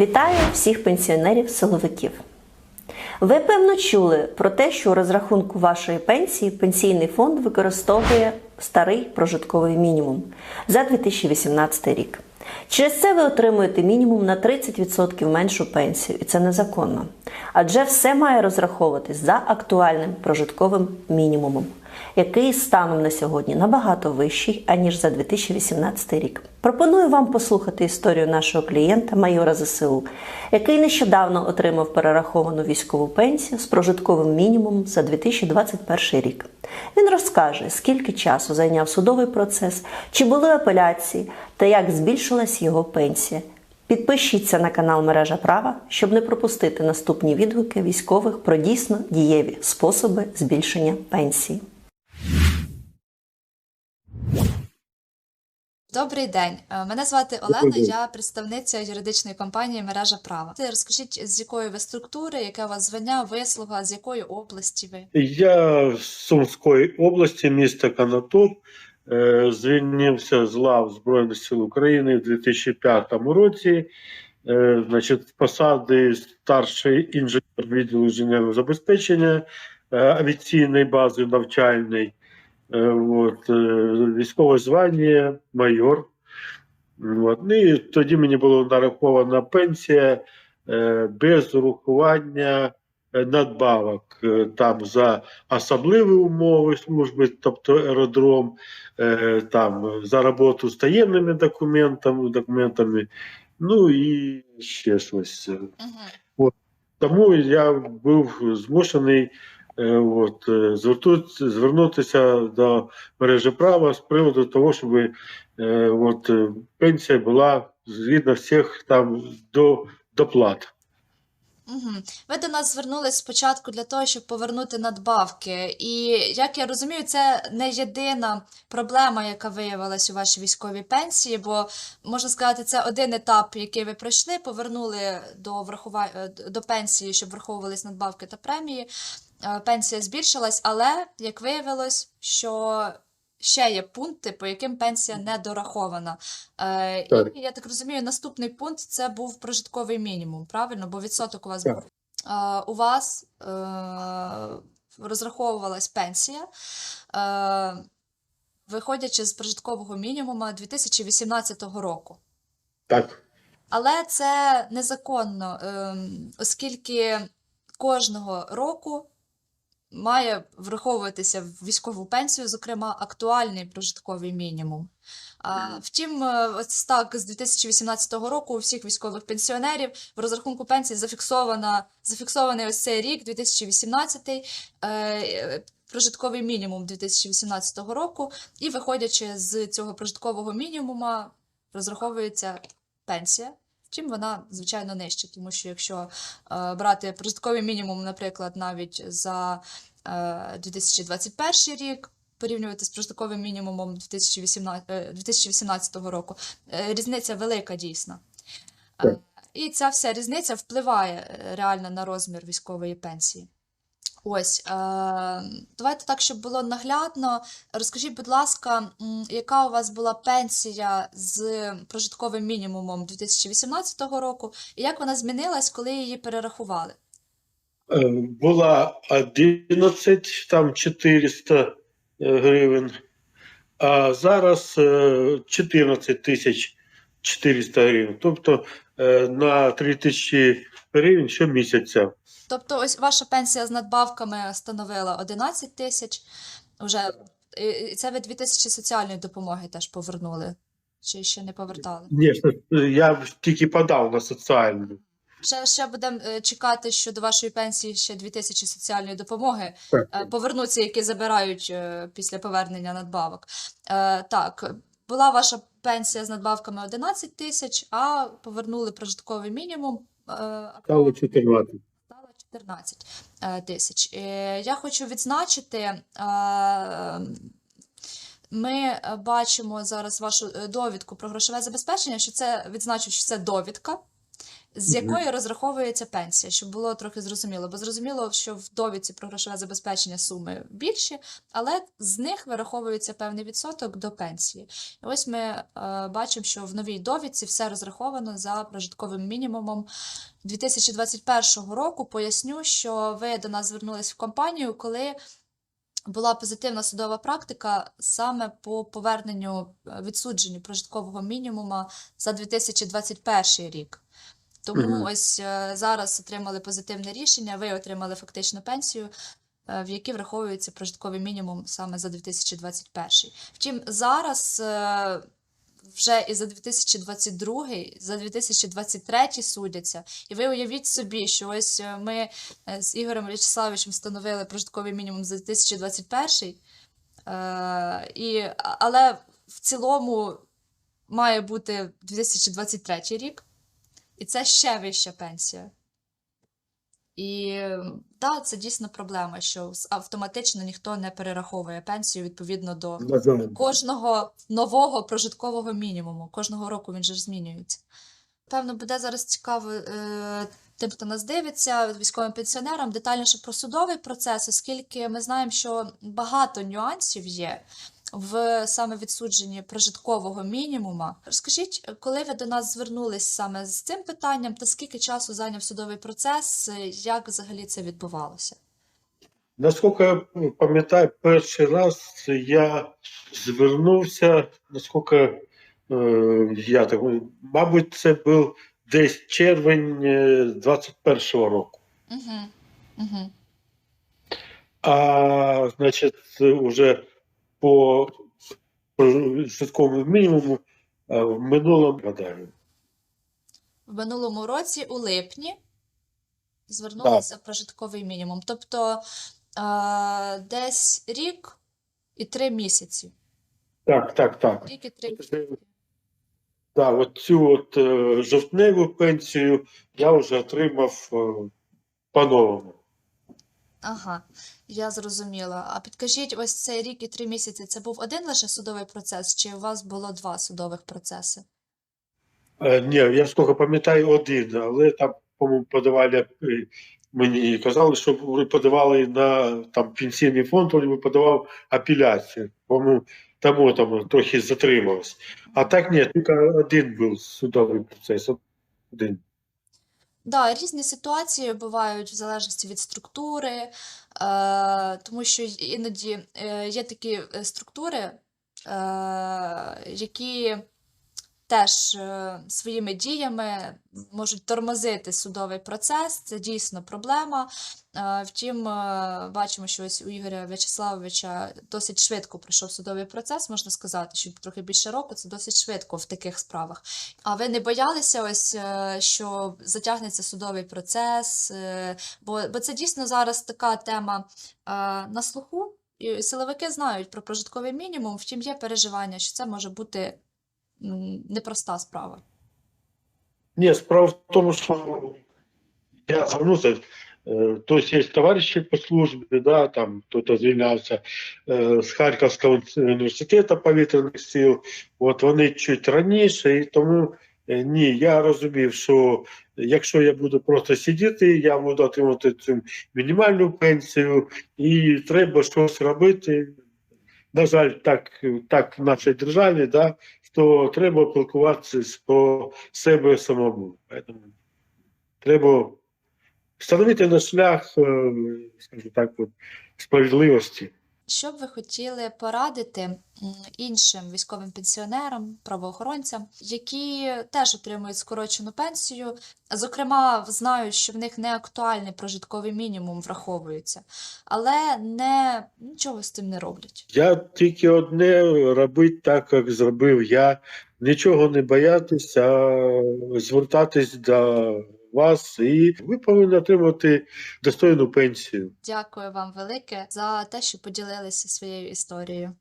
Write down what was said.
Вітаю всіх пенсіонерів-силовиків. Ви певно чули про те, що у розрахунку вашої пенсії пенсійний фонд використовує старий прожитковий мінімум за 2018 рік. Через це ви отримуєте мінімум на 30% меншу пенсію, і це незаконно. Адже все має розраховуватись за актуальним прожитковим мінімумом, який станом на сьогодні набагато вищий, аніж за 2018 рік. Пропоную вам послухати історію нашого клієнта, майора ЗСУ, який нещодавно отримав перераховану військову пенсію з прожитковим мінімумом за 2021 рік. Він розкаже, скільки часу зайняв судовий процес, чи були апеляції та як збільшилась його пенсія. Підпишіться на канал Мережа Права, щоб не пропустити наступні відгуки військових про дійсно дієві способи збільшення пенсії. Добрий день, Е, мене звати Олена, я представниця юридичної компанії Мережа Права. Ти Розкажіть, з якої ви структури, яке у вас звання, вислуга, з якої області ви? Я з Сумської області, міста Канатоп, е, звільнився з лав Збройних сил України в 2005 році. Е, Значить, з посади старший інженер відділу інженерного забезпечення е, авіаційної бази навчальної. Е, От, е, військове звання, майор. От. Ну, і тоді мені була нарахована пенсія е, без урахування е, надбавок е, там за особливі умови служби, тобто аеродром, е, там за роботу з таємними документами, документами, ну і ще щось. Угу. Тому я був змушений е, от, е, звернутися до мережі права з приводу того, щоб е, от, е, пенсія була згідно всіх там до доплат. Угу. Ви до нас звернулись спочатку для того, щоб повернути надбавки. І як я розумію, це не єдина проблема, яка виявилась у вашій військовій пенсії, бо можна сказати, це один етап, який ви пройшли, повернули до врахува... е, до пенсії, щоб враховувались надбавки та премії. Е, Пенсія збільшилась, але як виявилось, що ще є пункти, по яким пенсія не дорахована. Е, Так. І я так розумію, наступний пункт це був прожитковий мінімум, правильно? Бо відсоток у вас Так. був. Е, У вас е, розраховувалась пенсія, е, виходячи з прожиткового мінімуму 2018 року. Так. Але це незаконно, ем, оскільки кожного року має враховуватися в військову пенсію, зокрема, актуальний прожитковий мінімум. А, втім, е, ось так з 2018 року у всіх військових пенсіонерів в розрахунку пенсії зафіксована, зафіксований ось цей рік, 2018, е, е, прожитковий мінімум 2018 року, і виходячи з цього прожиткового мінімума, розраховується пенсія. Втім, вона, звичайно, нижча, тому що якщо е, брати прожитковий мінімум, наприклад, навіть за е, 2021 рік, порівнювати з прожитковим мінімумом 2018, е, 2018 року, е, різниця велика дійсно. Е. І ця вся різниця впливає е, реально на розмір військової пенсії. Ось, е, давайте так, щоб було наглядно. Розкажіть, будь ласка, яка у вас була пенсія з прожитковим мінімумом 2018 року, і як вона змінилась, коли її перерахували? Е, Була 11 там 400 е, гривень, а зараз е, 14 тисяч 400 гривень. Тобто е, на 3 тисячі гривень щомісяця. Тобто, ось ваша пенсія з надбавками становила 11 тисяч. Вже і- це ви 2 тисячі соціальної допомоги теж повернули. Чи ще не повертали? Ні, я тільки подав на соціальну. Ще, ще будемо е, чекати, що до вашої пенсії ще 2 тисячі соціальної допомоги Так. е, повернуться, які забирають е, після повернення надбавок. Так, була ваша пенсія з надбавками 11 тисяч, а повернули прожитковий мінімум. Стало 14. Стало 14 е, тисяч. Е, Я хочу відзначити, е, ми бачимо зараз вашу довідку про грошове забезпечення, що це відзначу, що це довідка. З якої розраховується пенсія, щоб було трохи зрозуміло. Бо зрозуміло, що в довідці про грошове забезпечення суми більші, але з них вираховується певний відсоток до пенсії. І ось ми е, бачимо, що в новій довідці все розраховано за прожитковим мінімумом 2021 року. Поясню, що ви до нас звернулись в компанію, коли була позитивна судова практика саме по поверненню е, відсудженню прожиткового мінімума за 2021 рік. Тому Мгм. ось е, зараз отримали позитивне рішення, ви отримали фактично пенсію, е, в якій враховується прожитковий мінімум саме за 2021. Втім, зараз е, вже і за 2022, за 2023 судяться. І ви уявіть собі, що ось ми з Ігорем В'ячеславовичем встановили прожитковий мінімум за 2021, е, і, але в цілому має бути 2023 рік, і це ще вища пенсія. І так, це дійсно проблема, що автоматично ніхто не перераховує пенсію відповідно до кожного нового прожиткового мінімуму. Кожного року він же ж змінюється. Певно, буде зараз цікаво е, тим, хто нас дивиться, військовим пенсіонерам, детальніше про судовий процес, оскільки ми знаємо, що багато нюансів є в саме відсудженні прожиткового мінімума. Розкажіть, коли ви до нас звернулись саме з цим питанням, та скільки часу зайняв судовий процес, е, як взагалі це відбувалося? Наскільки я пам'ятаю, перший раз я звернувся, наскільки е, я так, мабуть, це був десь червень е, 21-го року. Угу. Угу. А значить, уже по житковому мінімуму е, в минулому гадаю. В минулому році, у липні, звернулися в прожитковий мінімум. Тобто а, десь рік і три місяці. Так, так, так. Рік і три місяці. Так, от цю от е, жовтневу пенсію я вже отримав е, по-новому. Ага, я зрозуміла. А підкажіть, ось цей рік і три місяці це був один лише судовий процес, чи у вас було два судових процеси? Е, ні, я скільки пам'ятаю один, але там, по-моєму, подавали, е, мені казали, що ви подавали на там, пенсійний фонд, ви подавав апеляцію. По-моєму, тому там трохи затрималось. А так ні, тільки один був судовий процес. Один. Да, різні ситуації бувають в залежності від структури, е, тому що іноді е, є такі е, структури, які теж е, своїми діями можуть тормозити судовий процес. Це дійсно проблема. Е, втім, е, бачимо, що ось у Ігоря В'ячеславовича досить швидко пройшов судовий процес, можна сказати, що трохи більше року це досить швидко в таких справах. А ви не боялися, ось, що затягнеться судовий процес? Бо, бо це дійсно зараз така тема на слуху. І силовики знають про прожитковий мінімум, втім є переживання, що це може бути непроста справа. Ні, справа в тому, що я звернувся, е, тобто є товариші по службі, да, там хтось звільнявся е, з Харківського університету повітряних сил, от вони чуть раніше, і тому е, ні, я розумів, що якщо я буду просто сидіти, я буду отримати цю мінімальну пенсію, і треба щось робити. На жаль, так, так в нашій державі, да, то треба пілкуватися по себе самому. Поэтому треба встановити на шлях, е, скажімо так, от, справедливості. Що б ви хотіли порадити іншим військовим пенсіонерам, правоохоронцям, які теж отримують скорочену пенсію, зокрема, знають, що в них не актуальний прожитковий мінімум враховується, але не нічого з цим не роблять. Я тільки одне робити так, як зробив я. Нічого не боятися, звертатись до вас, і ви повинні отримати достойну пенсію. Дякую вам велике за те, що поділилися своєю історією.